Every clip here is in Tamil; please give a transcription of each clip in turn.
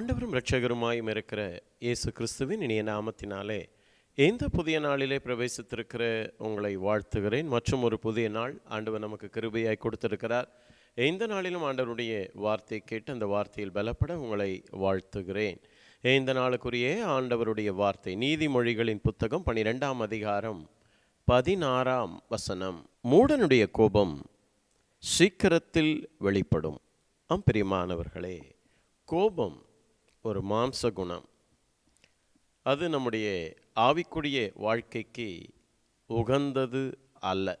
ஆண்டவரும் இரட்சகருமாயும் இருக்கிற இயேசு கிறிஸ்துவின் இனிய நாமத்தினாலே இந்த புதிய நாளிலே பிரவேசித்திருக்கிற உங்களை வாழ்த்துகிறேன். மற்றும் ஒரு புதிய நாள் ஆண்டவர் நமக்கு கிருபையாய் கொடுத்திருக்கிறார். எந்த நாளிலும் ஆண்டவருடைய வார்த்தை கேட்டு அந்த வார்த்தையில் பலப்பட உங்களை வாழ்த்துகிறேன். இந்த நாளுக்குரிய ஆண்டவருடைய வார்த்தை நீதிமொழிகளின் புத்தகம் பனிரெண்டாம் அதிகாரம் பதினாறாம் வசனம். மூடனுடைய கோபம் சீக்கிரத்தில் வெளிப்படும். அம்பிரியமானவர்களே கோபம் ஒரு மாம்ச குணம். அது நம்முடைய ஆவிக்குரிய வாழ்க்கைக்கு உகந்தது அல்ல.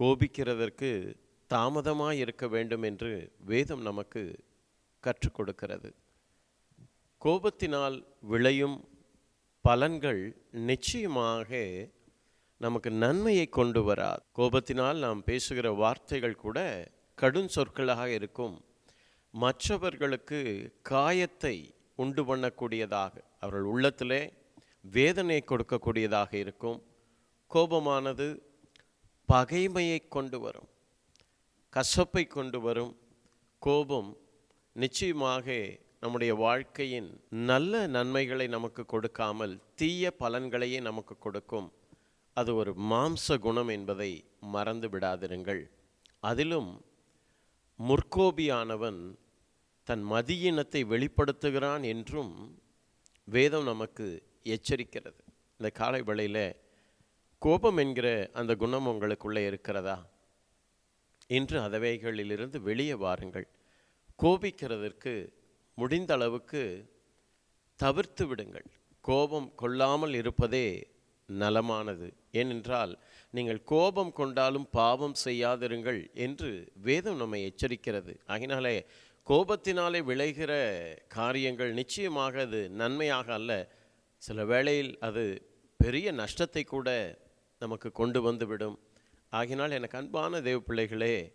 கோபிக்கிறதற்கு தாமதமாக இருக்க வேண்டும் என்று வேதம் நமக்கு கற்றுக் கொடுக்கிறது. கோபத்தினால் விளையும் பலன்கள் நிச்சயமாக நமக்கு நன்மையை கொண்டு வராது. கோபத்தினால் நாம் பேசுகிற வார்த்தைகள் கூட கடும் சொற்களாக இருக்கும். மற்றவர்களுக்கு காயத்தை உண்டு பண்ணக்கூடியதாக அவர்கள் உள்ளத்திலே வேதனை கொடுக்கக்கூடியதாக இருக்கும். கோபமானது பகைமையை கொண்டு வரும். கசப்பை கொண்டு வரும். கோபம் நிச்சயமாக நம்முடைய வாழ்க்கையின் நல்ல நன்மைகளை நமக்கு கொடுக்காமல் தீய பலன்களையே நமக்கு கொடுக்கும். அது ஒரு மாம்ச குணம் என்பதை மறந்து விடாதிருங்கள். அதிலும் முற்கோபியானவன் தன் மதியினத்தை வெளிப்படுத்துகிறான் என்றும் வேதம் நமக்கு எச்சரிக்கிறது. இந்த காலை வேளையில் கோபம் என்கிற அந்த குணம் உங்களுக்குள்ளே இருக்கிறதா? இன்று அதவைகளிலிருந்து வெளியே வாருங்கள். கோபிக்கிறதற்கு முடிந்த அளவுக்கு தவிர்த்து விடுங்கள். கோபம் கொள்ளாமல் இருப்பதே நலமானது. ஏனென்றால் நீங்கள் கோபம் கொண்டாலும் பாவம் செய்யாதிருங்கள் என்று வேதம் நம்மை எச்சரிக்கிறது. ஆகினாலே கோபத்தினாலே விளைகிற காரியங்கள் நிச்சயமாக அது நன்மையாக அல்ல. சில வேளையில் அது பெரிய நஷ்டத்தை கூட நமக்கு கொண்டு வந்துவிடும். ஆகினால் எனக்கு அன்பான தேவ பிள்ளைகளே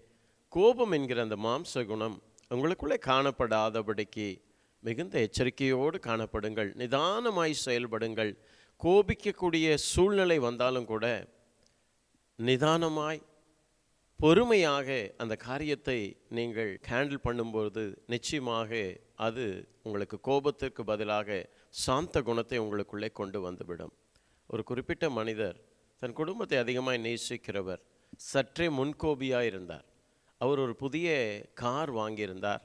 கோபம் என்கிற அந்த மாம்ச குணம் உங்களுக்குள்ளே காணப்படாதபடிக்கு மிகுந்த எச்சரிக்கையோடு காணப்படுங்கள். நிதானமாய் செயல்படுங்கள். கோபிக்கக்கூடிய சூழ்நிலை வந்தாலும் கூட நிதானமாய் பொறுமையாக அந்த காரியத்தை நீங்கள் ஹேண்டில் பண்ணும்போது நிச்சயமாக அது உங்களுக்கு கோபத்திற்கு பதிலாக சாந்த குணத்தை உங்களுக்குள்ளே கொண்டு வந்துவிடும். ஒரு குறிப்பிட்ட மனிதர் தன் குடும்பத்தை அதிகமாக நேசிக்கிறவர் சற்றே முன்கோபியாக இருந்தார். அவர் ஒரு புதிய கார் வாங்கியிருந்தார்.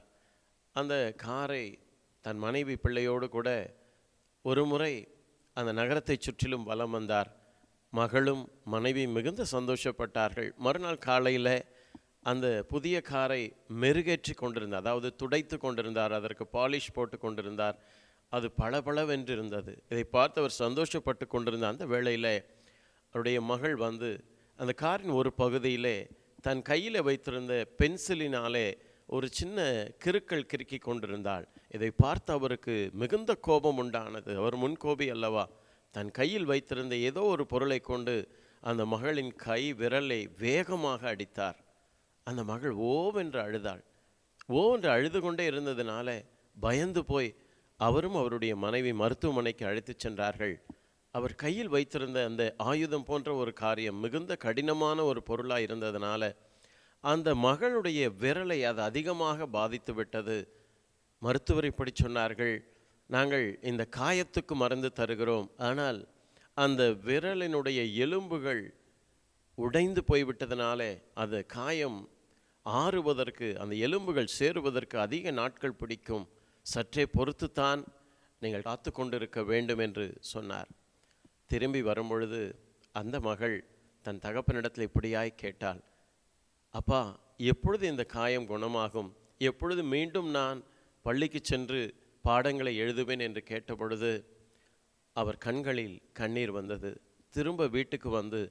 அந்த காரை தன் மனைவி பிள்ளையோடு கூட ஒரு முறை அந்த நகரத்தை சுற்றிலும் வலம் வந்தார். மகளும் மனைவி மிகுந்த சந்தோஷப்பட்டார்கள். மறுநாள் காலையில் அந்த புதிய காரை மெருகேற்றி கொண்டிருந்தார் அதாவது துடைத்து கொண்டிருந்தார் அதற்கு பாலிஷ் போட்டு கொண்டிருந்தார். அது பளபளவென்று இருந்தது இதை பார்த்து அவர் சந்தோஷப்பட்டு கொண்டிருந்த அந்த வேளையில் அவருடைய மகள் வந்து அந்த காரின் ஒரு பகுதியிலே தன் கையில் வைத்திருந்த பென்சிலினாலே ஒரு சின்ன கிருக்கள் கிறுக்கி கொண்டிருந்தாள். இதை பார்த்து அவருக்கு மிகுந்த கோபம் உண்டானது. அவர் முன்கோபி அல்லவா? தன் கையில் வைத்திருந்த ஏதோ ஒரு பொருளை கொண்டு அந்த மகளின் கை விரலை வேகமாக அடித்தார். அந்த மகள் ஓவென்று அழுதாள். ஓவென்று அழுது கொண்டே இருந்ததுனால பயந்து போய் அவரும் அவருடைய மனைவி மருத்துவமனைக்கு அழைத்துச் சென்றார்கள். அவர் கையில் வைத்திருந்த அந்த ஆயுதம் போன்ற ஒரு காரியம் மிகுந்த கடினமான ஒரு பொருளாக இருந்ததுனால அந்த மகளுடைய விரலை அது அதிகமாக பாதித்து விட்டது. மருத்துவர் இப்படி சொன்னார்கள் நாங்கள் இந்த காயத்துக்கு மருந்து தருகிறோம். ஆனால் அந்த விரலினுடைய எலும்புகள் உடைந்து போய்விட்டதுனாலே அது காயம் ஆறுவதற்கு அந்த எலும்புகள் சேருவதற்கு அதிக நாட்கள் பிடிக்கும். சற்றே பொறுத்துத்தான் நீங்கள் காத்து கொண்டிருக்க வேண்டும் என்று சொன்னார். திரும்பி வரும்பொழுது அந்த மகள் தன் தகப்பனிடத்தில் இப்படியாய் கேட்டாள் அப்பா எப்பொழுது இந்த காயம் குணமாகும்? எப்பொழுது மீண்டும் நான் பள்ளிக்கு சென்று பாடங்களை எழுதுவேன் என்று கேட்டபொழுது அவர் கண்களில் கண்ணீர் வந்தது. திரும்ப வீட்டுக்கு வந்து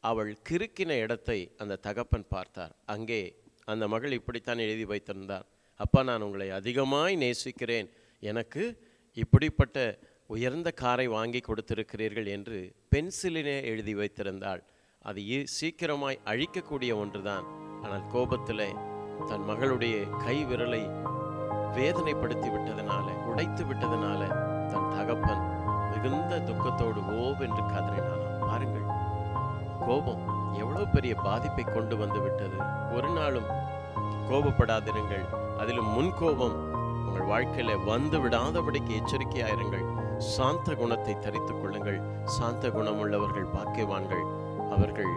அவள் கிறுக்கின இடத்தை அந்த தகப்பன் பார்த்தார். அங்கே அந்த மகள் இப்படித்தான் எழுதி வைத்திருந்தார். அப்பா நான் உங்களை அதிகமாய் நேசிக்கிறேன். எனக்கு இப்படிப்பட்ட உயர்ந்த காரை வாங்கி கொடுத்திருக்கிறீர்கள் என்று பென்சிலினே எழுதி வைத்திருந்தாள். அது சீக்கிரமாய் அழிக்கக்கூடிய ஒன்றுதான். ஆனால் கோபத்திலே தன் மகளுடைய கை விரலை வேதனைப்படுத்தி விட்டதனால உடைத்து விட்டதனால தன் தகப்பன் மிகுந்த துக்கத்தோடு ஓவென்று கதறினானாம் பாருங்கள் கோபம் எவ்வளவு பெரிய பாதிப்பை கொண்டு வந்து விட்டது. ஒரு நாளும் கோபப்படாதிருங்கள். அதிலும் முன் கோபம் உங்கள் வாழ்க்கையில வந்து விடாதபடிக்கு எச்சரிக்கையாயிருங்கள். சாந்த குணத்தை தரித்துக் கொள்ளுங்கள். சாந்த குணமுள்ளவர்கள் பாக்கியவான்கள். அவர்கள்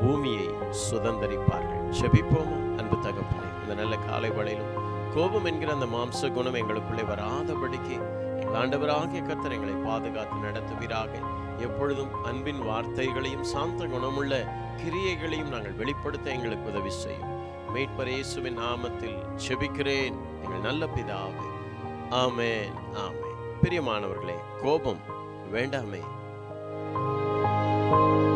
பூமியை சுதந்திரிப்பார்கள். செபிப்போமா அன்பு தகப்பனே. இந்த நல்ல காலை வேளையிலும் கோபம் என்கிற அந்த மாம்ச குணம் எங்களுக்குள்ளே வராதபடிக்கு எங்கள் ஆண்டவராகிய கர்த்தர் எங்களை பாதுகாத்து நடத்துவீராக. எப்பொழுதும் அன்பின் வார்த்தைகளையும் சாந்த குணமுள்ள கிரியைகளையும் நாங்கள் வெளிப்படுத்த எங்களுக்கு உதவி செய்யும். மீட்பர் இயேசுவின் நாமத்தில் செபிக்கிறேன் எங்கள் நல்ல பிதாவே. ஆமென் ஆமென். பிரியமானவர்களே கோபம் வேண்டாமே. thank you